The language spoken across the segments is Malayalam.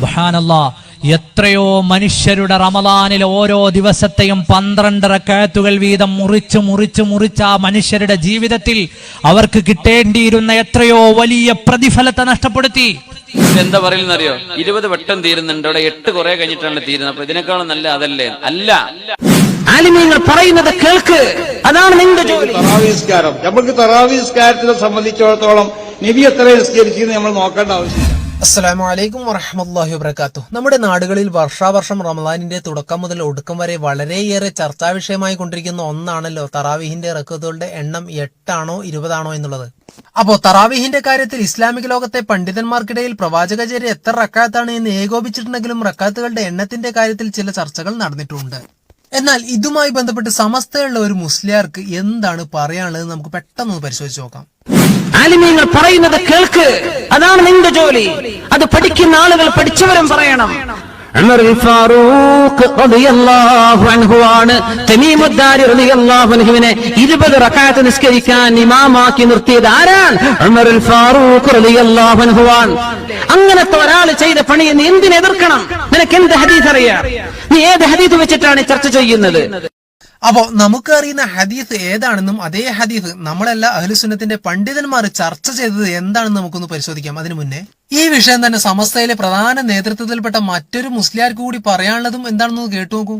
സുബാനല്ല എത്രയോ മനുഷ്യരുടെ റമലാനിൽ ഓരോ ദിവസത്തെയും പന്ത്രണ്ടര കയത്തുകൾ വീതം മുറിച്ച് മുറിച്ച് മുറിച്ച ആ മനുഷ്യരുടെ ജീവിതത്തിൽ അവർക്ക് കിട്ടേണ്ടിയിരുന്ന എത്രയോ വലിയ പ്രതിഫലത്തെ നഷ്ടപ്പെടുത്തി. എന്താ പറയുന്നറിയോ ഇരുപത് വട്ടം തീരുന്നുണ്ട്. അവിടെ എട്ട് കുറെ കഴിഞ്ഞിട്ടാണ് തീരുന്നത്. അപ്പൊ ഇതിനേക്കാളും നല്ല അതല്ലേ? അല്ല. ആലിമീങ്ങൾ പറയുന്നത് കേൾക്ക്. അതാണ് നിന്റെ ജോലി. തറാവിസ്കാരം. നമുക്ക് തറാവീസ്കാരത്തിനെ സംബന്ധിച്ചിടത്തോളം നബി എത്ര നിസ്കരിച്ചെന്ന് നമ്മൾ നോക്കേണ്ട ആവശ്യമില്ല. അസ്സലാമു വലൈക്കും വറഹമത്തല്ലാഹി വബർക്കാത്തു നമ്മുടെ നാടുകളിൽ വർഷാവർഷം റമദാനിന്റെ തുടക്കം മുതൽ ഒടുക്കം വരെ വളരെയേറെ ചർച്ചാ വിഷയമായി കൊണ്ടിരിക്കുന്ന ഒന്നാണല്ലോ തറാവീഹിന്റെ റക്കത്തുകളുടെ എണ്ണം എട്ടാണോ ഇരുപതാണോ എന്നുള്ളത്. അപ്പോ തറാവീഹിന്റെ കാര്യത്തിൽ ഇസ്ലാമിക ലോകത്തെ പണ്ഡിതന്മാർക്കിടയിൽ പ്രവാചകചര്യ എത്ര റക്കാത്താണ് എന്ന് ഏകോപിച്ചിട്ടുണ്ടെങ്കിലും റക്കാത്തുകളുടെ എണ്ണത്തിന്റെ കാര്യത്തിൽ ചില ചർച്ചകൾ നടന്നിട്ടുണ്ട്. എന്നാൽ ഇതുമായി ബന്ധപ്പെട്ട് സമസ്തയുള്ള ഒരു മുസ്ലിയാർക്ക് എന്താണ് പറയാനുള്ളത് നമുക്ക് പെട്ടെന്ന് പരിശോധിച്ച് നോക്കാം. ആലിമീങ്ങൾ പറയുന്നത് കേൾക്ക്. അതാണ് നിന്റെ ജോലി. അത് പഠിക്കുന്ന ആളുകൾ പഠിച്ചവരും പറയണം. അൻഹുവിനെ 20 റക്അത്ത് നിസ്കരിക്കാൻ ഇമാമാക്കി നിർത്തിയത് ആരാൻ ഫാറൂഖ് അങ്ങനത്തെ ഒരാൾ ചെയ്ത പണി നീ എന്തിനെ എതിർക്കണം? നിനക്ക് എന്ത് ഹദീസ് അറിയാം? നീ ഏത് ഹദീസ് വെച്ചിട്ടാണ് ചർച്ച ചെയ്യുന്നത്? അപ്പോ നമുക്ക് അറിയുന്ന ഹദീസ് ഏതാണെന്നും അതേ ഹദീസ് നമ്മളല്ല അഹ്ലുസുന്നത്തിന്റെ പണ്ഡിതന്മാർ ചർച്ച ചെയ്തത് എന്താണെന്ന് നമുക്കൊന്ന് പരിശോധിക്കാം. അതിനു മുന്നേ ഈ വിഷയം തന്നെ സമസ്തയിലെ പ്രധാന നേതൃത്വത്തിൽപ്പെട്ട മറ്റൊരു മുസ്ലിയാർക്ക് കൂടി പറയാനുള്ളതും എന്താണെന്ന് കേട്ടു നോക്കൂ.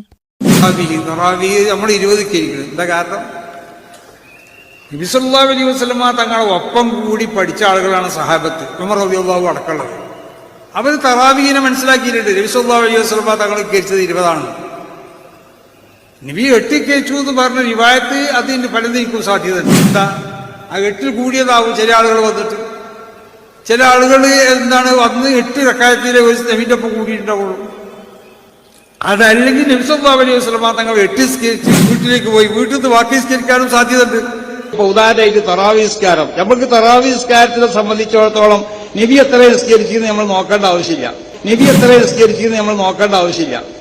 നമ്മൾ എന്താ കാരണം? അലൈഹി തങ്ങളെ ഒപ്പം കൂടി പഠിച്ച ആളുകളാണ് സഹാബത്ത്. ഉമർ അടക്കമുള്ളത് അവർ തറാവീനെ മനസ്സിലാക്കിയിട്ടുണ്ട്. നബിസല്ലാ അലൈഹി വസ്ലമ തങ്ങൾ കരിച്ചത് ഇരുപതാണ്. നബി എട്ടിക്കേച്ചു എന്ന് പറഞ്ഞ റിവായത്ത് അതിന് നീക്കും സാധ്യതയുണ്ട് എന്താ? ആ എട്ടിൽ കൂടിയതാവും ചില ആളുകൾ വന്നിട്ട്. ചില ആളുകൾ എന്താണ് വന്ന് എട്ട് റക്കായത്തിലെ ഒരു നെവിന്റെ ഒപ്പം കൂടിയിട്ടുണ്ടാവുള്ളൂ. അതല്ലെങ്കിൽ നിമിഷം അലൈഹി വസ്ലമ തങ്ങൾ എട്ട് സ്കരിച്ച് വീട്ടിലേക്ക് പോയി. വീട്ടിൽ നിന്ന് ബാക്കി സ്കരിക്കാനും സാധ്യതയുണ്ട്. ഇപ്പൊ ഉദാഹരണമായിട്ട് തറാവിസ്കാരം. നമുക്ക് തറാവിസ്കാരത്തിനെ സംബന്ധിച്ചിടത്തോളം നബി എത്ര നിസ്കരിച്ചെന്ന് നമ്മൾ നോക്കേണ്ട ആവശ്യമില്ല. നബി എത്ര നിസ്കരിച്ചെന്ന് നമ്മൾ നോക്കേണ്ട ആവശ്യമില്ല.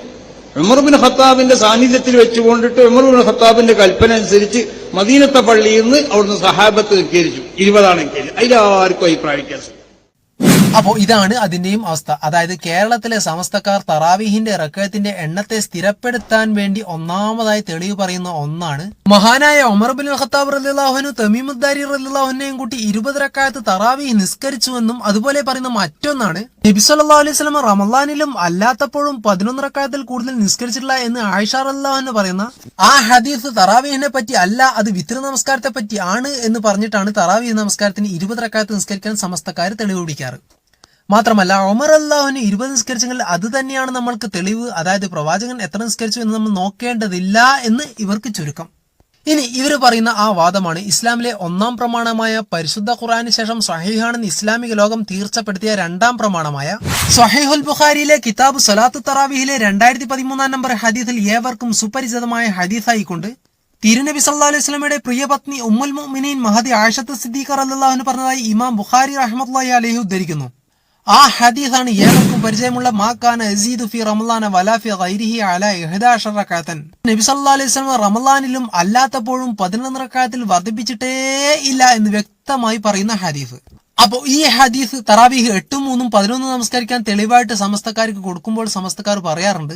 ഉമർബിൻ ഖത്താബിന്റെ സാന്നിധ്യത്തിൽ വെച്ചുകൊണ്ടിട്ട് ഉമർബിൻ ഖത്താബിന്റെ കൽപ്പന അനുസരിച്ച് മദീനത്തെ പള്ളിയിൽ നിന്ന് അവിടുന്ന് സഹാബത്ത് നിൽക്കരിച്ചു ഇരുപതാണ് നിസ്കരിച്ചു അതിലാർക്കും അഭിപ്രായ അപ്പോ ഇതാണ് അതിന്റെയും അവസ്ഥ. അതായത് കേരളത്തിലെ സമസ്തക്കാർ തറാവീഹിന്റെ റക്കയത്തിന്റെ എണ്ണത്തെ സ്ഥിരപ്പെടുത്താൻ വേണ്ടി ഒന്നാമതായി തെളിവ് പറയുന്ന ഒന്നാണ്. മഹാനായ ഒമർ ബിൻ ഖത്താബ് റലിള്ളാഹുനു തമീമുദ്ദാരി റലിള്ളാഹുനെയും കൂട്ടി ഇരുപത് റക്കായത്ത് തറാവീഹ് നിസ്കരിച്ചുവെന്നും അതുപോലെ പറയുന്ന മറ്റൊന്നാണ്. നബി സല്ലല്ലാഹു അലൈഹി വസല്ലം റമലാനിലും അല്ലാത്തപ്പോഴും പതിനൊന്ന് റക്കായത്തിൽ കൂടുതൽ നിസ്കരിച്ചിട്ടില്ല എന്ന് ആയിഷ റലിള്ളാഹുന് പറയുന്ന ആ ഹദീസ് തറാവീഹിനെ പറ്റി അല്ല അത് വിത്ര നമസ്കാരത്തെ പറ്റി ആണ് എന്ന് പറഞ്ഞിട്ടാണ് തറാവീഹ് നമസ്കാരത്തിന് ഇരുപത് റക്കായത്ത് നിസ്കരിക്കാൻ സമസ്തക്കാർ തെളിവ് പിടിക്കാറ്. മാത്രമല്ല ഒമർ അള്ളാഹുവിന് ഇരുപത് നിസ്കരിച്ചെങ്കിൽ അത് തന്നെയാണ് നമ്മൾക്ക് തെളിവ്. അതായത് പ്രവാചകൻ എത്ര നിസ്കരിച്ചു എന്ന് നമ്മൾ നോക്കേണ്ടതില്ല എന്ന് ഇവർക്ക് ചുരുക്കം. ഇനി ഇവർ പറയുന്ന ആ വാദമാണ് ഇസ്ലാമിലെ ഒന്നാം പ്രമാണമായ പരിശുദ്ധ ഖുറാന് ശേഷം സഹീഹാണെന്ന് ഇസ്ലാമിക ലോകം തീർച്ചപ്പെടുത്തിയ രണ്ടാം പ്രമാണമായ സഹീഹുൽ ബുഖാരിയിലെ കിതാബ് സലാത്ത് തറാവിഹിലെ രണ്ടായിരത്തി പതിമൂന്നാം നമ്പർ ഹദീസിൽ ഏവർക്കും സുപരിചിതമായ ഹദീസായിക്കൊണ്ട് തിരുനബി സല്ലാ അലൈഹി പ്രിയപത്നി ഉമ്മുൽ മുഅ്മിനീൻ മഹദി ആയിഷത്ത് സിദ്ദീഖർ അല്ലാഹുവിന് പറഞ്ഞതായി ഇമാം ബുഖാരി റഹ്മത്തുള്ളാഹി അലൈഹി ഉദ്ധരിക്കുന്നു. ആ ഹദീസാണ് ഏവർക്കും പരിചയമുള്ള മാക്കാന അസീദു ഫി റമലാന വലാഫി ഗൈരിഹി അല റക്കാത്തൻ. നബി സല്ലാ അലൈഹി വസല്ലം റമലാനിലും അല്ലാത്തപ്പോഴും പതിനൊന്ന് റക്കാത്തിൽ വർദ്ധിപ്പിച്ചിട്ടേ ഇല്ല എന്ന് വ്യക്തമായി പറയുന്ന ഹദീസ്. അപ്പോ ഈ ഹദീസ് തറാവീഹ് എട്ടും മൂന്നും പതിനൊന്നും നമസ്കരിക്കാൻ തെളിവായിട്ട് സമസ്തക്കാർക്ക് കൊടുക്കുമ്പോൾ സമസ്തക്കാർ പറയാറുണ്ട്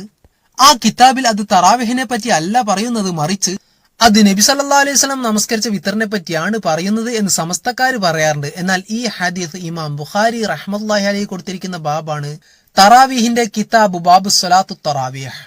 ആ കിതാബിൽ അത് തറാവീഹിനെ പറ്റി അല്ല പറയുന്നത് മറിച്ച് അത് നബി സല്ലാ അലൈഹി സ്വലം നമസ്കരിച്ച വിത്തറിനെ പറ്റിയാണ് പറയുന്നത് എന്ന് സമസ്തക്കാർ പറയാറുണ്ട്. എന്നാൽ ഈ ഹദീസ് ഇമാം ബുഖാരി റഹ്മത്തുള്ളാഹി അലൈഹി കൊടുത്തിരിക്കുന്ന ബാബാണ് തറാവീഹിന്റെ കിതാബ് ബാബു സലാത്തു തറാവീഹ്.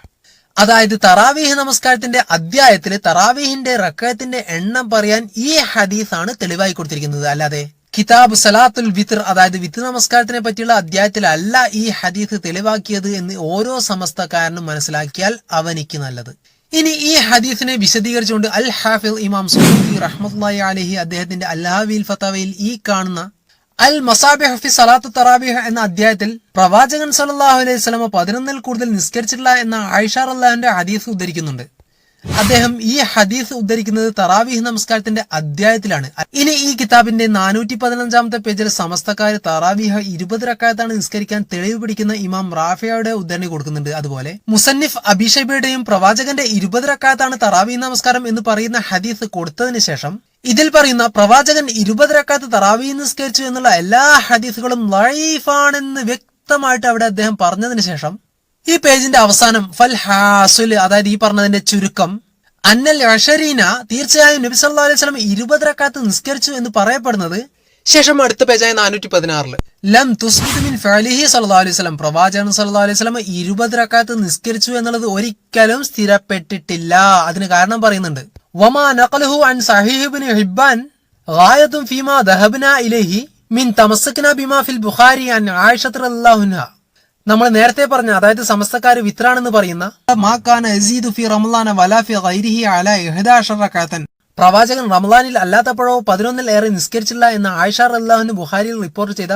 അതായത് തറാവീഹ് നമസ്കാരത്തിന്റെ അധ്യായത്തിൽ തറാവീഹിന്റെ റക്കയത്തിന്റെ എണ്ണം പറയാൻ ഈ ഹദീസാണ് തെളിവായി കൊടുത്തിരിക്കുന്നത്. അല്ലാതെ കിതാബ് സലാത്തുൽ വിത്ർ അതായത് വിത്ത് നമസ്കാരത്തിനെ പറ്റിയുള്ള അധ്യായത്തിലല്ല ഈ ഹദീസ് തെളിവാക്കിയത് എന്ന് ഓരോ സമസ്തക്കാരനും മനസ്സിലാക്കിയാൽ അവനിക്ക് നല്ലത്. ഇനി ഈ ഹദീസിനെ വിശദീകരിച്ചുകൊണ്ട് അൽ ഹാഫിൽ ഇമാം സുഹൃത്തി റഹ്മി അലഹി അദ്ദേഹത്തിന്റെ അല്ലാഹവിൽ ഫത്തവയിൽ ഈ കാണുന്ന അൽ മസാബിഹ് ഫി സലാത്തു തറാബിഹ് എന്ന അധ്യായത്തിൽ പ്രവാചകൻ സല്ലല്ലാഹു അലൈഹി വസല്ലമ പതിനൊന്നിൽ കൂടുതൽ നിസ്കരിച്ചിട്ടില്ല എന്ന ആയിഷാർ അള്ളാഹുന്റെ ഹദീസ് ഉദ്ധരിക്കുന്നുണ്ട്. അദ്ദേഹം ഈ ഹദീസ് ഉദ്ധരിക്കുന്നത് തറാവീഹ് നമസ്കാരത്തിന്റെ അധ്യായത്തിലാണ്. ഇനി ഈ കിതാബിന്റെ നാനൂറ്റി പതിനഞ്ചാമത്തെ പേജിൽ സമസ്തക്കാർ തറാവീഹ് ഇരുപത് റക്കായത്താണ് നിസ്കരിക്കാൻ തെളിവ് പിടിക്കുന്ന ഇമാം റാഫിയയുടെ ഉദ്ധരണി കൊടുക്കുന്നുണ്ട്. അതുപോലെ മുസന്നിഫ് അബിഷബയുടെയും പ്രവാചകന്റെ ഇരുപത് റക്കായത്താണ് തറാവീഹ് നമസ്കാരം എന്ന് പറയുന്ന ഹദീസ് കൊടുത്തതിന് ശേഷം ഇതിൽ പറയുന്ന പ്രവാചകൻ ഇരുപത് റക്കാത്ത് തറാവീഹ് നിസ്കരിച്ചു എന്നുള്ള എല്ലാ ഹദീസുകളും ലൈഫാണെന്ന് വ്യക്തമായിട്ട് അവിടെ അദ്ദേഹം പറഞ്ഞതിന് ശേഷം ഈ പേജിന്റെ അവസാനം ഫൽ ഹാസുൽ അതായത് ഈ പറഞ്ഞതിന്റെ ചുരുക്കം അന്നൽ അഷരീന തീർച്ചയായും നബി സല്ലല്ലാഹു അലൈഹി വസല്ലം ഇരുപത് റക്കാത്ത് നിസ്കരിച്ചു എന്ന് പറയപ്പെടുന്നത് ശേഷം അടുത്ത പേജായ നാനൂറ്റി പതിനാറിൽ ലം തുസ്ബിത് മിൻ ഫഅലിഹി സല്ലല്ലാഹു അലൈഹി വസല്ലം. പ്രവാചകൻ സല്ലല്ലാഹു അലൈഹി വസല്ലം ഇരുപത് റക്കാത്ത് നിസ്കരിച്ചു എന്നുള്ളത് ഒരിക്കലും സ്ഥിരപ്പെട്ടിട്ടില്ല. അതിന് കാരണം പറയുന്നുണ്ട്. വമാ നഖലഹു അൻ സഹീഹ് ഇബ്നു ഹിബ്ബാൻ ഗായതും ഫീമാ ദഹബ്ന ഇലൈഹി മിൻ തമസ്സക്നാ ബിമാ ഫിൽ ബുഖാരി അൻ ആയിഷത്ത് റളിയല്ലാഹു അൻഹ. നമ്മൾ നേരത്തെ പറഞ്ഞ അതായത് സമസ്തക്കാർ വിത്രാണെന്ന് പറയുന്ന മാക്കാന ഫി ഗൈരിഹി അലാ പ്രവാചകൻ റമളാനിൽ അല്ലാത്തപ്പോഴോ പതിനൊന്നിൽ ഏറെ നിസ്കരിച്ചില്ല എന്ന് ആയിഷ അള്ളാഹുന് ബുഹാരിയിൽ റിപ്പോർട്ട് ചെയ്ത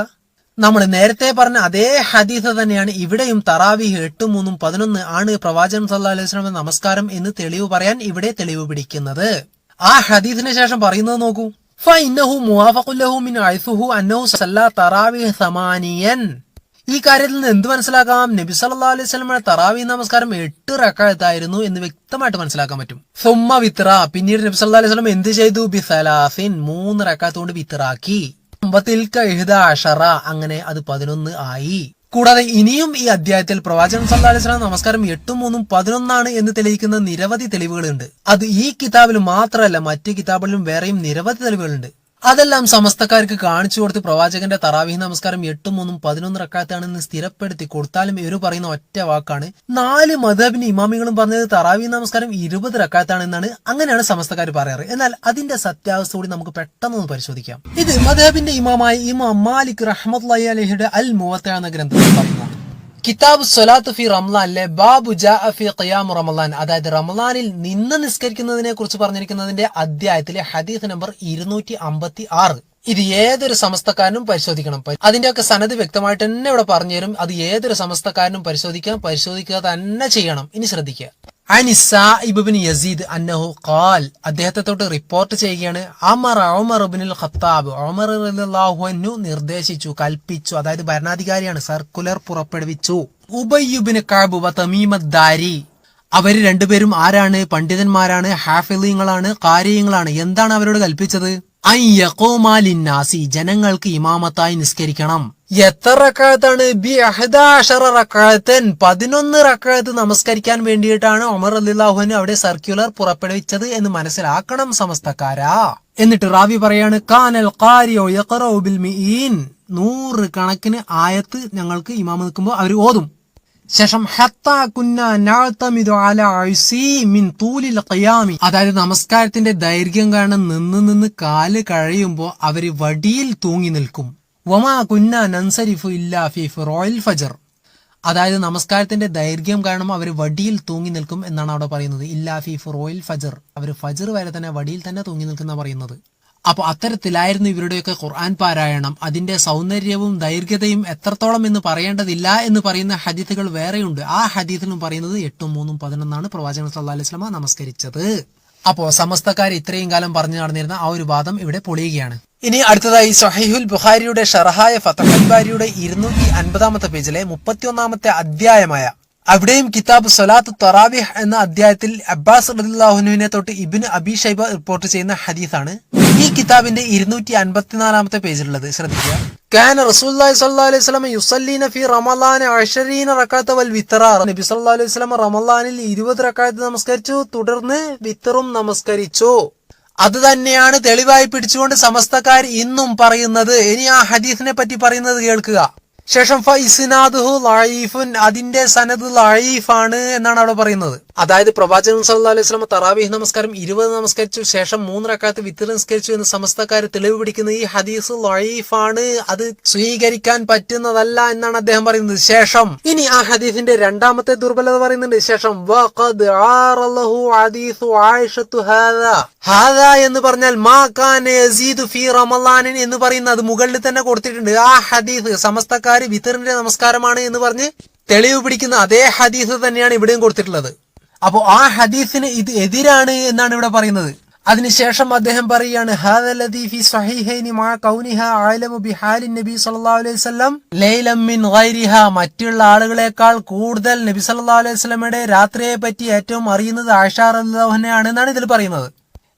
നമ്മൾ നേരത്തെ പറഞ്ഞ അതേ ഹദീസ് തന്നെയാണ് ഇവിടെയും തറാവിഹ് എട്ടും മൂന്നും പതിനൊന്ന് ആണ് പ്രവാചകൻ സല്ലാസ്ലാമ അലൈഹി നമസ്കാരം എന്ന് തെളിവ് പറയാൻ ഇവിടെ തെളിവ് പിടിക്കുന്നത്. ആ ഹദീസിന് ശേഷം പറയുന്നത് നോക്കൂ. ഫൈനഹു മുവാഫഖുൻ ലഹു മിൻ സല്ലാ തറാവിഹ് സമാനിയൻ. ഈ കാര്യത്തിൽ നിന്ന് എന്ത് മനസ്സിലാക്കാം? നബി സല്ലാ അലൈഹി സ്വലമയുടെ തറാവി നമസ്കാരം എട്ട് റക്കായത്തായിരുന്നു എന്ന് വ്യക്തമായിട്ട് മനസ്സിലാക്കാൻ പറ്റും. സുമ്മ വിത്ര പിന്നീട് നബി സല്ലാ അലൈഹി സ്വലം എന്ത് ചെയ്തു? ബി സലാസിൻ മൂന്ന് റക്കാത്ത് കൊണ്ട് ഇഹ്ദ അഷറ. അങ്ങനെ അത് പതിനൊന്ന് ആയി. കൂടാതെ ഇനിയും ഈ അധ്യായത്തിൽ പ്രവാചകൻ സല്ലാ അലൈഹി സ്വലാം നമസ്കാരം എട്ടും മൂന്നും പതിനൊന്നാണ് എന്ന് തെളിയിക്കുന്ന നിരവധി തെളിവുകളുണ്ട്. അത് ഈ കിതാബിൽ മാത്രമല്ല മറ്റ് കിതാബിലും വേറെയും നിരവധി തെളിവുകളുണ്ട്. അതെല്ലാം സമസ്തക്കാർക്ക് കാണിച്ചു കൊടുത്ത് പ്രവാചകന്റെ തറാവീഹ് നമസ്കാരം എട്ടും മൂന്നും പതിനൊന്ന് റക്കാത്താണെന്ന് സ്ഥിരപ്പെടുത്തി കൊടുത്താലും ഇവർ പറയുന്ന ഒറ്റ വാക്കാണ്. നാല് മധബിന് ഇമാമികളും പറഞ്ഞത് തറാവീഹ് നമസ്കാരം ഇരുപത് റക്കാത്താണെന്നാണ് അങ്ങനെയാണ് സമസ്തക്കാർ പറയാറ്. എന്നാൽ അതിന്റെ സത്യാവസ്ഥ കൂടി നമുക്ക് പെട്ടെന്ന് ഒന്ന് പരിശോധിക്കാം. ഇത് മദബിന്റെ ഇമാമായ ഇമാം മാലിക് റഹ്മത്ത് അലഹിയുടെ അൽ മുവത്ത എന്ന ഗ്രന്ഥത്തിൽ പറയുന്നതാണ് കിതാബ് സൊലാത്ത് ഫി റംലാനിലെ ബാബു ജാ ഫി ഖിയാം റമലാൻ അതായത് റമലാനിൽ നിന്ന് നിസ്കരിക്കുന്നതിനെ കുറിച്ച് പറഞ്ഞിരിക്കുന്നതിന്റെ അധ്യായത്തിലെ ഹദീസ് നമ്പർ ഇരുന്നൂറ്റി അമ്പത്തി ആറ് ഇത് ഏതൊരു സമസ്തക്കാരനും പരിശോധിക്കണം. അതിന്റെയൊക്കെ സനത് വ്യക്തമായിട്ട് തന്നെ ഇവിടെ പറഞ്ഞു തരും അത് ഏതൊരു സമസ്തക്കാരനും പരിശോധിക്കാം പരിശോധിക്കുക തന്നെ ചെയ്യണം. ഇനി ശ്രദ്ധിക്കുക. അനിസാഇബിൻ യസീദ് അന്നഹു ഖാൽ അദ്ദേഹത്തെ തൊട്ട് റിപ്പോർട്ട് ചെയ്യുകയാണ്. അമർ ഒമർ ഇബ്നുൽ ഖത്താബ് ഒമർ അൻഹു നിർദ്ദേശിച്ചു കൽപ്പിച്ചു. അതായത് ഭരണാധികാരിയാണ് സർക്കുലർ പുറപ്പെടുവിച്ചു. ഉബയ്യുബിന് കാബ് വ തമീമദ്ദാരി അവർ രണ്ടുപേരും ആരാണ്? പണ്ഡിതന്മാരാണ് ഹാഫിലിങ്ങളാണ് കാര്യങ്ങളാണ് എന്താണ് അവരോട് കൽപ്പിച്ചത്? അയ്യക്കോമാലിന്നാസി ജനങ്ങൾക്ക് ഇമാമത്തായി നിസ്കരിക്കണം. എത്ര റക്കായത്താണ് ബി അഹദാഷറ റക്കായത്തൻ പതിനൊന്ന് റക്കായത്ത് നമസ്കരിക്കാൻ വേണ്ടിയിട്ടാണ് ഒമർ അലില്ലാഹുവിന് അവിടെ സർക്കുലർ പുറപ്പെടുവിച്ചത് എന്ന് മനസ്സിലാക്കണം സമസ്തക്കാരാ. എന്നിട്ട് റാവി പറയാണ് കാനൽ യഖറഉ ബിൽ നൂറ് കണക്കിന് ആയത്ത് ഞങ്ങൾക്ക് ഇമാമ നിൽക്കുമ്പോൾ അവർ ഓതും. ശേഷം അതായത് നമസ്കാരത്തിന്റെ ദൈർഘ്യം കാരണം നിന്ന് നിന്ന് കാൽ കഴിയുമ്പോൾ അവർ വടിയിൽ തൂങ്ങി നിൽക്കും. വമാ കുന്ന നൻസരിഫു ഇല്ലാ ഫി ഫിറോയിൽ ഫജർ. അതായത് നമസ്കാരത്തിന്റെ ദൈർഘ്യം കാരണം അവർ വടിയിൽ തൂങ്ങി നിൽക്കും എന്നാണ് അവിടെ പറയുന്നത്. ഇല്ലാ ഫി ഫിറോയിൽ ഫജർ. അവർ ഫജർ വരെ തന്നെ വടിയിൽ തന്നെ തൂങ്ങി നിൽക്കുന്ന പറയുന്നത്. അപ്പോൾ അത്തരത്തിലായിരുന്നു ഇവരുടെയൊക്കെ ഖുർആൻ പാരായണം. അതിന്റെ സൗന്ദര്യവും ദൈർഘ്യതയും എത്രത്തോളം എന്ന് പറയേണ്ടതില്ല എന്ന് പറയുന്ന ഹദീത്തുകൾ വേറെയുണ്ട്. ആ ഹദീത്തിലും പറയുന്നത് എട്ടും മൂന്നും പതിനൊന്നാണ് പ്രവാചകൻ സല്ലാ അലൈഹി സ്വലമ നമസ്കരിച്ചത്. അപ്പോ സമസ്തക്കാർ ഇത്രയും കാലം പറഞ്ഞു നടന്നിരുന്ന ആ ഒരു വാദം ഇവിടെ പൊളിയുകയാണ്. ഇനി അടുത്തതായി സഹീഹുൽ ബുഖാരിയുടെ ഷറഹായ ഫതഹൽ ബാരിയുടെ ഇരുന്നൂറ്റി അൻപതാമത്തെ പേജിലെ മുപ്പത്തിയൊന്നാമത്തെ അധ്യായമായ അവിടെയും കിതാബ് സൊലാത്ത് തറാവിഹ് എന്ന അധ്യായത്തിൽ അബ്ബാസ് റദില്ലാഹുനുവിനെ തൊട്ട് ഇബിന് അബി ഷൈബ റിപ്പോർട്ട് ചെയ്യുന്ന ഹദീസാണ് ഈ കിതാബിന്റെ ഇരുന്നൂറ്റി അൻപത്തിനാലാമത്തെ പേജിലുള്ളത് ശ്രദ്ധിക്കുക كان رسول الله صلى الله عليه وسلم يصلين في رمضان 20 ركعة والوتر നബി സല്ലല്ലാഹു അലൈഹി വസല്ലം റമളാനിൽ 20 റക്അത്ത് നമസ്കരിച്ചു തുടർന്ന് വിത്തറും നമസ്കരിച്ചു അത് തന്നെയാണ് തെളിവായി പിടിച്ചുകൊണ്ട് സമസ്തക്കാർ ഇന്നും പറയുന്നത് ഇനി ആ ഹദീസിനെ പറ്റി പറയുന്നത് കേൾക്കുക ശേഷം ഫൈസിനാദുഹു ലഈഫുൻ അതിന്റെ സനദ് ലഈഫാണ് എന്നാണ് അവിടെ പറയുന്നത്. അതായത് പ്രവാചകൻ സല്ലു അലൈഹി വസല്ലം തറാവീഹ് നമസ്കാരം ഇരുപത് നമസ്കരിച്ചു ശേഷം മൂന്ന് റക്കാത്ത് വിത്ത് നമസ്കരിച്ചു എന്ന് സമസ്തക്കാർ തെളിവ് പിടിക്കുന്ന ഈ ഹദീസ് ലഈഫാണ് അത് സ്വീകരിക്കാൻ പറ്റുന്നതല്ല എന്നാണ് അദ്ദേഹം പറയുന്നത്. ശേഷം ഇനി ആ ഹദീസിന്റെ രണ്ടാമത്തെ ദുർബലത പറയുന്നുണ്ട്. ശേഷം എന്ന് പറഞ്ഞാൽ മാ കാന യസീദ് ഫീ റമലാനിൻ എന്ന് പറയുന്നത് മുകളിൽ തന്നെ കൊടുത്തിട്ടുണ്ട്. ആ ഹദീസ് സമസ്തക്കാര് വിത്തറിന്റെ നമസ്കാരമാണ് എന്ന് പറഞ്ഞ് തെളിവ് പിടിക്കുന്ന അതേ ഹദീസ് തന്നെയാണ് ഇവിടെയും കൊടുത്തിട്ടുള്ളത്. അപ്പോ ആ ഹദീസിന് ഇത് എതിരാണ് എന്നാണ് ഇവിടെ പറയുന്നത്. അതിനുശേഷം അദ്ദേഹം പറയുകയാണ് മറ്റുള്ള ആളുകളെക്കാൾ കൂടുതൽ നബി സല്ലാ അലൈഹി സ്വലമയുടെ രാത്രിയെ പറ്റി ഏറ്റവും അറിയുന്നത് ആഷാർ അൻഹയാണ് എന്നാണ് ഇതിൽ പറയുന്നത്.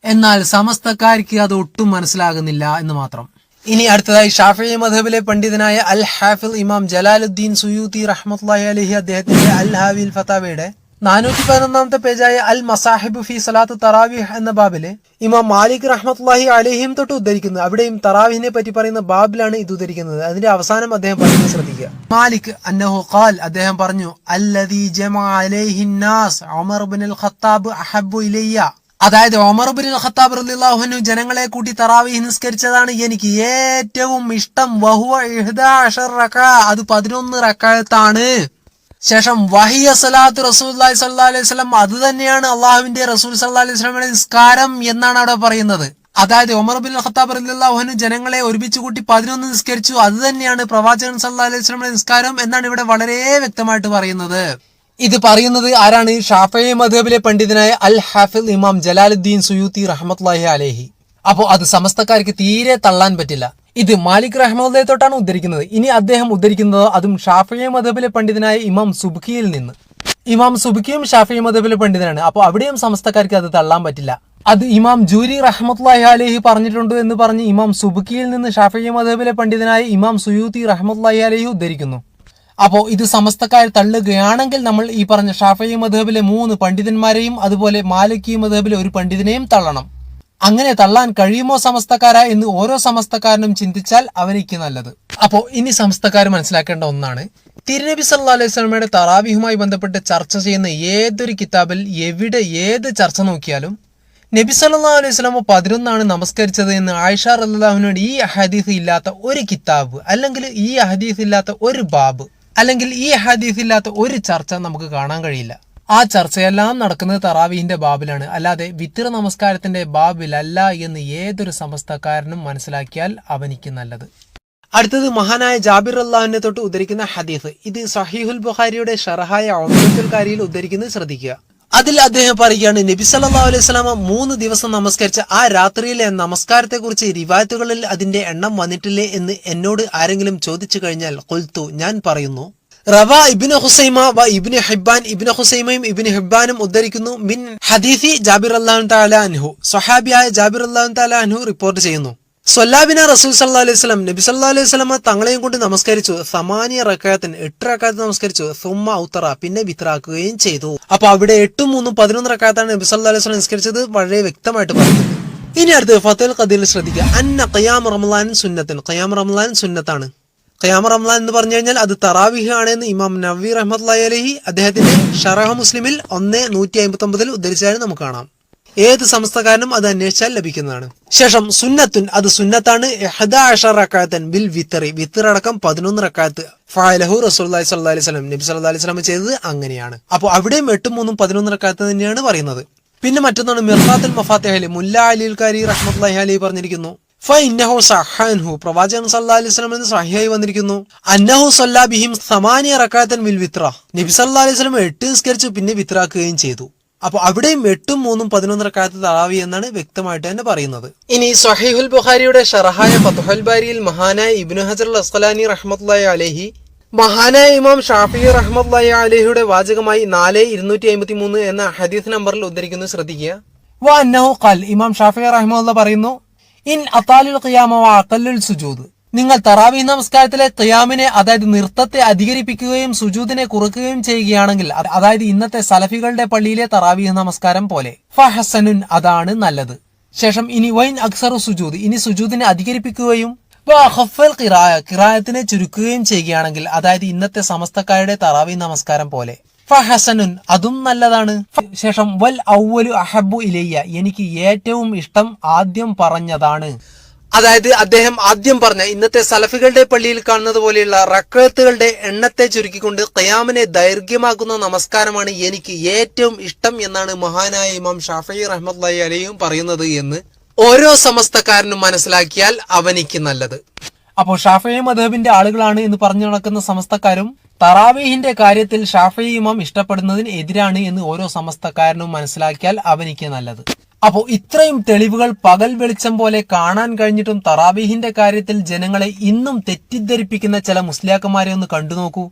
എന്നാൽ സമസ്തക്കാർക്ക് അത് ഒട്ടും മനസ്സിലാകുന്നില്ല എന്ന് മാത്രം. ഇനി അടുത്തതായി ഷാഫി മധബിലെ പണ്ഡിതനായ അൽ ഹാഫിൽ ഇമാം ജലാലുദ്ദീൻ സുയൂത്തി റഹ്മത്തുള്ളാഹി അലഹി അദ്ദേഹത്തിന്റെ അൽ ഹാവിൽ ഫതാബയുടെ നാനൂറ്റി പതിനൊന്നാമത്തെ പേജായ അൽ മസാഹിബ് ഫി സലാത്ത് തറാവിഹ് എന്ന ബാബിലെ ഇമാം മാലിക് റഹ്മത്തുള്ളാഹി അലഹിയും തൊട്ട് ഉദ്ധരിക്കുന്നത്. അവിടെയും തറാവിഹിനെ പറ്റി പറയുന്ന ബാബിലാണ് ഇത് ഉദ്ധരിക്കുന്നത്. അതിന്റെ അവസാനം അദ്ദേഹം പറയുന്നത് ശ്രദ്ധിക്കുക. മാലിക് അന്നഹു ഖാൽ അദ്ദേഹം പറഞ്ഞു അല്ലദീ ജമഅ അലൈഹി നാസ് ഉമർ ഇബ്നുൽ ഖത്താബ് അഹബ്ബു ഇലയ്യ. അതായത് ഒമർ ബിൻ ഖത്താബ് റളിയല്ലാഹു ജനങ്ങളെ കൂട്ടി തറാവീഹ് നിസ്കരിച്ചതാണ് എനിക്ക് ഏറ്റവും ഇഷ്ടം. വഹുവ അത് പതിനൊന്ന് റക്കാലത്താണ് ശേഷം വഹിയ സലാത്ത് റസൂൽ സ്വല്ലല്ലാഹു അലൈഹി വസല്ലം അത് തന്നെയാണ് അള്ളാഹുവിന്റെ റസൂൽ സല്ലാ അലൈഹി വസല്ലമയുടെ നിസ്കാരം എന്നാണ് അവിടെ പറയുന്നത്. അതായത് ഒമർ ബിൻ ഖത്താബ് റളിയല്ലാഹു ജനങ്ങളെ ഒരുമിച്ച് കൂട്ടി പതിനൊന്ന് നിസ്കരിച്ചു അത് തന്നെയാണ് പ്രവാചകൻ സല്ലാ അലൈഹി സ്വലമിന്റെ നിസ്കാരം എന്നാണ് ഇവിടെ വളരെ വ്യക്തമായിട്ട് പറയുന്നത്. ഇത് പറയുന്നത് ആരാണ്? ഷാഫയ മധബിലെ പണ്ഡിതനായ അൽ ഹാഫിൽ ഇമാം ജലാലുദ്ദീൻ സുയൂത്തി റഹ്മത്തുള്ളാഹി അലേഹി. അപ്പോൾ അത് സമസ്തക്കാർക്ക് തീരെ തള്ളാൻ പറ്റില്ല. ഇത് മാലിക് റഹ്മോദയത്തോട്ടാണ് തൊട്ടാണ് ഉദ്ധരിക്കുന്നത്. ഇനി അദ്ദേഹം ഉദ്ധരിക്കുന്നത് അതും ഷാഫിയ മധബിലെ പണ്ഡിതനായ ഇമാം സുബ്ഖിയിൽ നിന്ന്. ഇമാം സുബ്ഖിയും ഷാഫി മധബിലെ പണ്ഡിതനാണ്. അപ്പോൾ അവിടെയും സമസ്തക്കാർക്ക് അത് തള്ളാൻ പറ്റില്ല. അത് ഇമാം ജൂരി റഹ്മത്തുള്ളാഹി അലേഹി പറഞ്ഞിട്ടുണ്ട് എന്ന് പറഞ്ഞ് ഇമാം സുബ്ഖിയിൽ നിന്ന് ഷാഫി മധബിലെ പണ്ഡിതനായ ഇമാം സുയൂത്തി റഹ്മത്തുള്ളാഹി അലേഹി ഉദ്ധരിക്കുന്നു. അപ്പോ ഇത് സമസ്തക്കാർ തള്ളുകയാണെങ്കിൽ നമ്മൾ ഈ പറഞ്ഞ ഷാഫി മധബിലെ മൂന്ന് പണ്ഡിതന്മാരെയും അതുപോലെ മാലിക്കി മധബിലെ ഒരു പണ്ഡിതനെയും തള്ളണം. അങ്ങനെ തള്ളാൻ കഴിയുമോ സമസ്തക്കാര എന്ന് ഓരോ സമസ്തക്കാരനും ചിന്തിച്ചാൽ അവനിക്ക് നല്ലത്. അപ്പോ ഇനി സമസ്തക്കാർ മനസ്സിലാക്കേണ്ട ഒന്നാണ്. തിരുനബി സല്ലാ അലൈഹി സ്വലമയുടെ തറാവിഹുമായി ബന്ധപ്പെട്ട് ചർച്ച ചെയ്യുന്ന ഏതൊരു കിതാബിൽ എവിടെ ഏത് ചർച്ച നോക്കിയാലും നബി സല്ലാ അലൈഹി സ്വലാമ പതിനൊന്നാണ് നമസ്കരിച്ചത് എന്ന് ആയിഷ റല്ലാഹുവിനോട് ഈ അഹദീസ് ഇല്ലാത്ത ഒരു കിതാബ് അല്ലെങ്കിൽ ഈ അഹദീസ് ഇല്ലാത്ത ഒരു ബാബ് അല്ലെങ്കിൽ ഈ ഹദീസില്ലാത്ത ഒരു ചർച്ച നമുക്ക് കാണാൻ കഴിയില്ല. ആ ചർച്ചയെല്ലാം നടക്കുന്നത് തറാവീഹിന്റെ ബാബിലാണ്. അല്ലാതെ വിത്തിറ നമസ്കാരത്തിന്റെ ബാബിലല്ല എന്ന് ഏതൊരു സമസ്തക്കാരനും മനസ്സിലാക്കിയാൽ അവനിക്ക് നല്ലത്. അടുത്തത് മഹാനായ ജാബിർ അള്ളാഹുവിനെ തൊട്ട് ഉദ്ധരിക്കുന്ന ഹദീസ്. ഇത് സഹീഹുൽ ബുഖാരിയുടെ ഷറഹായ ഔദ്യോഗിക കാരിയിൽ ഉദ്ധരിക്കുന്നത് ശ്രദ്ധിക്കുക. അതിൽ അദ്ദേഹം പറയുകയാണ് നബി സല്ലാ അലൈഹി വസല്ലമ മൂന്ന് ദിവസം നമസ്കരിച്ച ആ രാത്രിയിലെ നമസ്കാരത്തെക്കുറിച്ച് റിവായത്തുകളിൽ അതിന്റെ എണ്ണം വന്നിട്ടില്ലേ എന്ന് എന്നോട് ആരെങ്കിലും ചോദിച്ചു കഴിഞ്ഞാൽ കൊൽത്തു ഞാൻ പറയുന്നു. റവ ഇബിന് ഹുസൈമ വ ഇബിന് ഹിബാൻ ഇബിന് ഹുസൈമയും ഇബിന് ഹിബാനും ഉദ്ധരിക്കുന്നു മിൻ ഹദീഫി ജാബിർ അള്ളാഹു താല അൻഹു. സൊഹാബിയായ ജാബിർ അള്ളാഹു താല അൻഹു റിപ്പോർട്ട് ചെയ്യുന്നു. സൊല്ലാബിന റസൂൽ സല്ലാ അലൈഹി സ്വലം നബി സല്ലാ അലൈഹി സ്വലമ തങ്ങളെയും കൊണ്ട് നമസ്കരിച്ചു. സമാനിയ റക്കായത്തിന് എട്ട് റക്കായത്ത് നമസ്കരിച്ചു. സുമ്മ ഉത്തറ പിന്നെ വിത്രാക്കുകയും ചെയ്തു. അപ്പൊ അവിടെ എട്ടും മൂന്നും പതിനൊന്ന് റക്കായത്താണ് നബി സല്ലാ അലൈഹി സ്വലം നമസ്കരിച്ചത് വളരെ വ്യക്തമായിട്ട് പറഞ്ഞു ഇനി അടുത്ത് ഫത്തേൽ ഖദീൽ ശ്രദ്ധിക്കുക. അന്ന ഖയാം റമലാൻ സുന്നത്തൻ. ഖയാം റമലാൻ സുന്നത്താണ്. ഖയാം റമലാൻ എന്ന് പറഞ്ഞു കഴിഞ്ഞാൽ അത് തറാവിഹ് ആണെന്ന് ഇമാം നവി റഹ്മത്ത് അലഹി അദ്ദേഹത്തിന്റെ ഷറഹ മുസ്ലിമിൽ ഒന്ന് നൂറ്റി അമ്പത്തി ഒമ്പതിൽ ഉദ്ധരിച്ചാലും നമുക്ക് കാണാം. ഏത് സമസ്തക്കാരനും അത് അന്വേഷിച്ചാൽ ലഭിക്കുന്നതാണ്. ശേഷം സുന്നത്തുൻ അത് സുന്നത്താണ്. റക്കാത്തൻ ബിൽ വിത്തറി വിത്തറടക്കം പതിനൊന്ന് റക്കാത്ത് ഫാലഹു റസൂല്ലി സല്ലാ അലൈഹി സ്വലം നബി സല്ലാ അലൈഹി സ്വലം ചെയ്തത് അങ്ങനെയാണ്. അപ്പോൾ അവിടെയും എട്ടും മൂന്നും പതിനൊന്ന് റക്കാത്ത് തന്നെയാണ് പറയുന്നത്. പിന്നെ മറ്റൊന്നാണ് മിർഫാത്തുൽ മഫാത്തഹലി മുല്ല അലിൽക്കാരി റഹ്മത്തുല്ലാഹി അലി പറഞ്ഞിരിക്കുന്നു. സഹാൻഹു പ്രവാചകൻ അലൈഹി വന്നിരിക്കുന്നു. അന്നഹു ബിഹിം സമാനിയ വിൽ വിത്ര. നബി സല്ലാ അലൈഹി വസല്ലം എട്ട് നിസ്കരിച്ചു പിന്നെ വിത്രാക്കുകയും ചെയ്തു. അപ്പോൾ അവിടെയും എട്ടും മൂന്നും പതിനൊന്നര കാലത്ത് തറാവി എന്നാണ് വ്യക്തമായിട്ട് തന്നെ പറയുന്നത്. ഇനി സഹീഹുൽ ബുഖാരിയുടെ ഷറഹായ ഫതുഹൽ ബാരിയിൽ മഹാനായ ഇബ്നു ഹജർ അസ്ഖലാനി റഹ്മത്തുള്ളാഹി അലൈഹി മഹാനായ ഇമാം ഷാഫി റഹ്മത്തുള്ളാഹി അലഹിയുടെ വാചകമായി നാല് ഇരുന്നൂറ്റി അമ്പത്തി മൂന്ന് എന്ന ഹദീസ് നമ്പറിൽ ഉദ്ധരിക്കുന്നു. ശ്രദ്ധിക്കുക. വ ഖാൽ. ഇമാം ഷാഫി റഹ്മുള്ള പറയുന്നു ഇൻ അത്താലുൽ ഖിയാമ വ അഖല്ലുൽ സുജൂദ്. നിങ്ങൾ തറാവി നമസ്കാരത്തിലെ തയാമിനെ അതായത് നൃത്തത്തെ അധികരിപ്പിക്കുകയും സുജൂദിനെ കുറയ്ക്കുകയും ചെയ്യുകയാണെങ്കിൽ അതായത് ഇന്നത്തെ സലഫികളുടെ പള്ളിയിലെ തറാവി നമസ്കാരം പോലെ. ഫഹസനുൻ അതാണ് നല്ലത്. ശേഷം ഇനി വൈൻ അക്സറു സുജൂദ് ഇനി സുജൂദിനെ അധികരിപ്പിക്കുകയും കിറായത്തിനെ ചുരുക്കുകയും ചെയ്യുകയാണെങ്കിൽ അതായത് ഇന്നത്തെ സമസ്തക്കാരുടെ തറാവി നമസ്കാരം പോലെ. ഫഹസനുൻ അതും നല്ലതാണ്. ശേഷം വൽ ഔവലു അഹബു ഇലയ്യ എനിക്ക് ഏറ്റവും ഇഷ്ടം ആദ്യം പറഞ്ഞതാണ്. അതായത് അദ്ദേഹം ആദ്യം പറഞ്ഞ ഇന്നത്തെ സലഫികളുടെ പള്ളിയിൽ കാണുന്നത് പോലെയുള്ള റക്കത്തുകളുടെ എണ്ണത്തെ ചുരുക്കിക്കൊണ്ട് ഖയാമിനെ ദൈർഘ്യമാക്കുന്ന നമസ്കാരമാണ് എനിക്ക് ഏറ്റവും ഇഷ്ടം എന്നാണ് മഹാനായ ഇമാം ഷാഫി റഹ്മത്ത് അലയും പറയുന്നത് എന്ന് ഓരോ സമസ്തക്കാരനും മനസ്സിലാക്കിയാൽ അവനിക്ക് നല്ലത്. അപ്പോൾ ഷാഫി മധബിന്റെ ആളുകളാണ് എന്ന് പറഞ്ഞു നടക്കുന്ന സമസ്തക്കാരും തറാവീഹിന്റെ കാര്യത്തിൽ ഷാഫി ഇമാം ഇഷ്ടപ്പെടുന്നതിന് എതിരാണ് എന്ന് ഓരോ സമസ്തക്കാരനും മനസ്സിലാക്കിയാൽ അവനിക്ക് നല്ലത്. അപ്പോൾ ഇത്രയും തെളിവുകൾ പകൽ വെളിച്ചം പോലെ കാണാൻ കഴിഞ്ഞിട്ടും തറാവീഹിന്റെ കാര്യത്തിൽ ജനങ്ങളെ ഇന്നും തെറ്റിദ്ധരിപ്പിക്കുന്ന ചില മുസ്ലിയാക്കന്മാരെ ഒന്ന് കണ്ടു നോക്കൂ.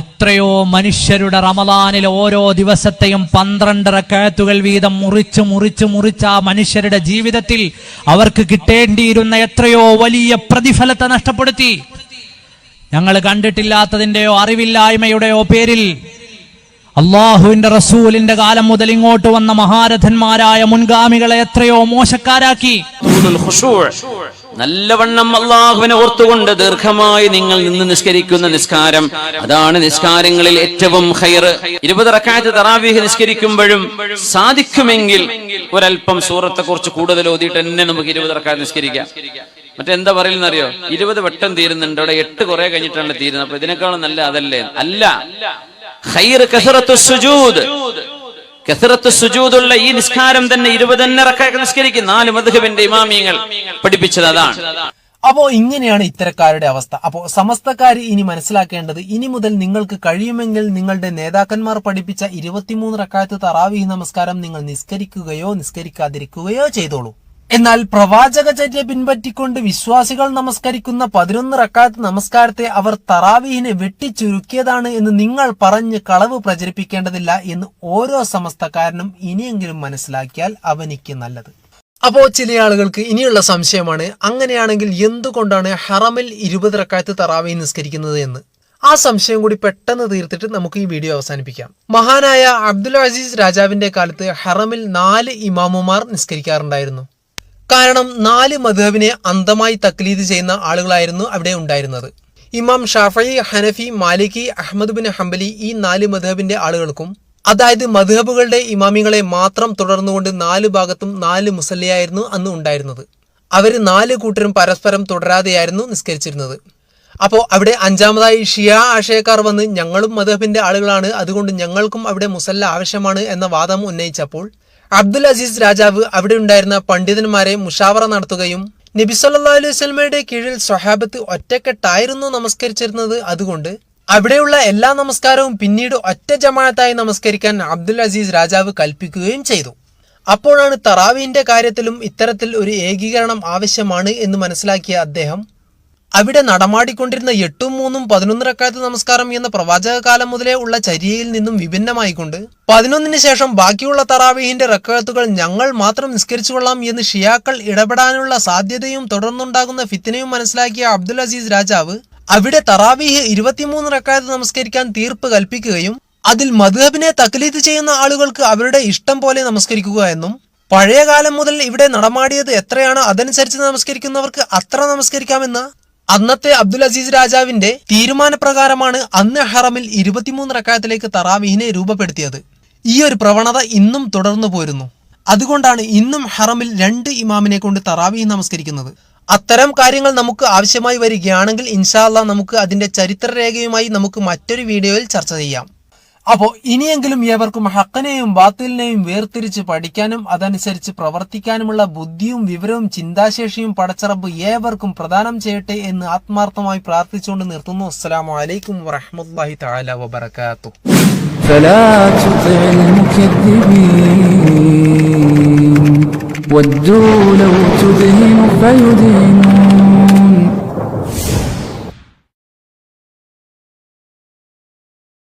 എത്രയോ മനുഷ്യരുടെ റമദാനിൽ ഓരോ ദിവസത്തെയും പന്ത്രണ്ടര കഴത്തുകൾ വീതം മുറിച്ച് മുറിച്ച് മുറിച്ച് ആ മനുഷ്യരുടെ ജീവിതത്തിൽ അവർക്ക് കിട്ടേണ്ടിയിരുന്ന എത്രയോ വലിയ പ്രതിഫലത്തെ നഷ്ടപ്പെടുത്തി. ഞങ്ങൾ കണ്ടിട്ടില്ലാത്തതിന്റെയോ അറിവില്ലായ്മയുടെയോ പേരിൽ അള്ളാഹുവിന്റെ റസൂലിന്റെ കാലം മുതൽ ഇങ്ങോട്ട് വന്ന മഹാരഥന്മാരായ മുൻഗാമികളെ എത്രയോ മോശക്കാരാക്കി. നല്ലവണ്ണം അള്ളാഹുവിനെ ഓർത്തുകൊണ്ട് ദീർഘമായി നിങ്ങൾ നിന്ന് നിസ്കരിക്കുന്ന നിസ്കാരം. അതാണ് നിസ്കാരങ്ങളിൽ ഏറ്റവും ഹൈർ ഇരുപത് റക്കായത്ത് തറാവീഹ് നിസ്കരിക്കുമ്പോഴും സാധിക്കുമെങ്കിൽ ഒരല്പം സൂറത്തെ കുറിച്ച് കൂടുതൽ ഓതിയിട്ട് തന്നെ നമുക്ക് ഇരുപത് റക്കായത്ത് നിസ്കരിക്കാം. മറ്റെന്താ പറയുന്നറിയോ ഇരുപത് വട്ടം തീരുന്നുണ്ട്. അവിടെ എട്ട് കുറെ കഴിഞ്ഞിട്ടാണ് തീരുന്നത്. അപ്പൊ ഇതിനേക്കാളും നല്ല അതല്ലേ? അല്ല. സുജൂദുള്ള ഈ നിസ്കാരം തന്നെ ഇരുപതെണ്ണ റക്കായത്ത് നിസ്കരിക്കും. നാല് മധുഹബിന്റെ ഇമാമിയങ്ങൾ പഠിപ്പിച്ചത് അതാണ്. അപ്പോ ഇങ്ങനെയാണ് ഇത്തരക്കാരുടെ അവസ്ഥ. അപ്പോ സമസ്തക്കാർ ഇനി മനസ്സിലാക്കേണ്ടത് ഇനി മുതൽ നിങ്ങൾക്ക് കഴിയുമെങ്കിൽ നിങ്ങളുടെ നേതാക്കന്മാർ പഠിപ്പിച്ച ഇരുപത്തിമൂന്ന് റക്കായത്ത് തറാവീഹ് നമസ്കാരം നിങ്ങൾ നിസ്കരിക്കുകയോ നിസ്കരിക്കാതിരിക്കുകയോ ചെയ്തോളൂ. എന്നാൽ പ്രവാചക ചര്യ പിൻപറ്റിക്കൊണ്ട് വിശ്വാസികൾ നമസ്കരിക്കുന്ന പതിനൊന്ന് റക്കാത്ത് നമസ്കാരത്തെ അവർ തറാവീഹിനെ വെട്ടിച്ചുരുക്കിയതാണ് എന്ന് നിങ്ങൾ പറഞ്ഞ് കളവ് പ്രചരിപ്പിക്കേണ്ടതില്ല എന്ന് ഓരോ സമസ്തക്കാരനും ഇനിയെങ്കിലും മനസ്സിലാക്കിയാൽ അവനിക്ക് നല്ലത്. അപ്പോ ചില ആളുകൾക്ക് ഇനിയുള്ള സംശയമാണ് അങ്ങനെയാണെങ്കിൽ എന്തുകൊണ്ടാണ് ഹറമിൽ ഇരുപത് റക്കാത്ത് തറാവീഹ് നിസ്കരിക്കുന്നത് എന്ന്? ആ സംശയം കൂടി പെട്ടെന്ന് തീർത്തിട്ട് നമുക്ക് ഈ വീഡിയോ അവസാനിപ്പിക്കാം. മഹാനായ അബ്ദുൽ അസീസ് രാജാവിന്റെ കാലത്ത് ഹറമിൽ നാല് ഇമാമുമാർ നിസ്കരിക്കാറുണ്ടായിരുന്നു. കാരണം നാല് മധുഹബിനെ അന്ധമായി തക്ലീദ് ചെയ്യുന്ന ആളുകളായിരുന്നു അവിടെ ഉണ്ടായിരുന്നത്. ഇമാം Shafi Hanafi Maliki Ahmad bin Hanbali ഈ നാല് മധുഹബിന്റെ ആളുകൾക്കും അതായത് മധുഹബുകളുടെ ഇമാമികളെ മാത്രം തുടർന്നുകൊണ്ട് നാല് ഭാഗത്തും നാല് മുസല്ലിയായിരുന്നു അന്ന് ഉണ്ടായിരുന്നത്. അവർ നാല് കൂട്ടരും പരസ്പരം തുടരാതെയായിരുന്നു നിസ്കരിച്ചിരുന്നത്. അപ്പോൾ അവിടെ അഞ്ചാമതായി ഷിയ ആശയക്കാർ വന്ന് ഞങ്ങളും മധുഹബിന്റെ ആളുകളാണ് അതുകൊണ്ട് ഞങ്ങൾക്കും അവിടെ മുസല്ല ആവശ്യമാണ് എന്ന വാദം ഉന്നയിച്ചപ്പോൾ അബ്ദുൽ അസീസ് രാജാവ് അവിടെ ഉണ്ടായിരുന്ന പണ്ഡിതന്മാരെ മുഷാവറ നടത്തുകയും നബി സല്ലാ അലൈഹി സ്വലമയുടെ കീഴിൽ സ്വഹാബത്ത് ഒറ്റക്കെട്ടായിരുന്നു നമസ്കരിച്ചിരുന്നത്. അതുകൊണ്ട് അവിടെയുള്ള എല്ലാ നമസ്കാരവും പിന്നീട് ഒറ്റ ജമാഅത്തായി നമസ്കരിക്കാൻ അബ്ദുൽ അസീസ് രാജാവ് കൽപ്പിക്കുകയും ചെയ്തു. അപ്പോഴാണ് തറാവീന്റെ കാര്യത്തിലും ഇത്തരത്തിൽ ഒരു ഏകീകരണം ആവശ്യമാണ് എന്ന് മനസ്സിലാക്കിയ അദ്ദേഹം അവിടെ നടമാടിക്കൊണ്ടിരുന്ന എട്ടും മൂന്നും പതിനൊന്ന് റക്കാത്ത് നമസ്കാരം എന്ന പ്രവാചക കാലം മുതലേ ഉള്ള ചര്യയിൽ നിന്നും വിഭിന്നമായിക്കൊണ്ട് പതിനൊന്നിന് ശേഷം ബാക്കിയുള്ള തറാവീഹിന്റെ റക്കാത്തുകൾ ഞങ്ങൾ മാത്രം നിസ്കരിച്ചുകൊള്ളാം എന്ന് ഷിയാക്കൾ ഇടപെടാനുള്ള സാധ്യതയും തുടർന്നുണ്ടാകുന്ന ഫിത്തിനയും മനസ്സിലാക്കിയ അബ്ദുൽ അസീസ് രാജാവ് അവിടെ തറാവീഹ് ഇരുപത്തിമൂന്ന് റക്കാത്ത് നമസ്കരിക്കാൻ തീർപ്പ് കൽപ്പിക്കുകയും അതിൽ മധുഹബിനെ തക്ലീത് ചെയ്യുന്ന ആളുകൾക്ക് അവരുടെ ഇഷ്ടം പോലെ നമസ്കരിക്കുക എന്നും പഴയ കാലം മുതൽ ഇവിടെ നടമാടിയത് എത്രയാണോ അതനുസരിച്ച് നമസ്കരിക്കുന്നവർക്ക് അത്ര നമസ്കരിക്കാമെന്ന് അന്നത്തെ അബ്ദുൽ അസീസ് രാജാവിന്റെ തീരുമാനപ്രകാരമാണ് അന്ന് ഹറമിൽ ഇരുപത്തിമൂന്ന് റക്കായത്തിലേക്ക് തറാവീഹിനെ രൂപപ്പെടുത്തിയത്. ഈ ഒരു പ്രവണത ഇന്നും തുടർന്നു പോരുന്നു. അതുകൊണ്ടാണ് ഇന്നും ഹറമിൽ രണ്ട് ഇമാമിനെ കൊണ്ട് തറാവീഹ് നമസ്കരിക്കുന്നത്. അത്തരം കാര്യങ്ങൾ നമുക്ക് ആവശ്യമായി വരികയാണെങ്കിൽ ഇൻഷാല്ല നമുക്ക് അതിന്റെ ചരിത്രരേഖയുമായി നമുക്ക് മറ്റൊരു വീഡിയോയിൽ ചർച്ച ചെയ്യാം. അപ്പോൾ ഇനിയെങ്കിലും ഏവർക്കും ഹക്കനെയും ബാത്തിലിനെയും വേർതിരിച്ച് പഠിക്കാനും അതനുസരിച്ച് പ്രവർത്തിക്കാനുമുള്ള ബുദ്ധിയും വിവരവും ചിന്താശേഷിയും പടച്ചറബ് ഏവർക്കും പ്രദാനം ചെയ്യട്ടെ എന്ന് ആത്മാർത്ഥമായി പ്രാർത്ഥിച്ചുകൊണ്ട് നിർത്തുന്നു അസ്സലാമു അലൈക്കും വറഹ്മത്തുള്ളാഹി തആല വബറകാതുഹു فلا تطع المكذبين ودوا لو تدهن فيدهنون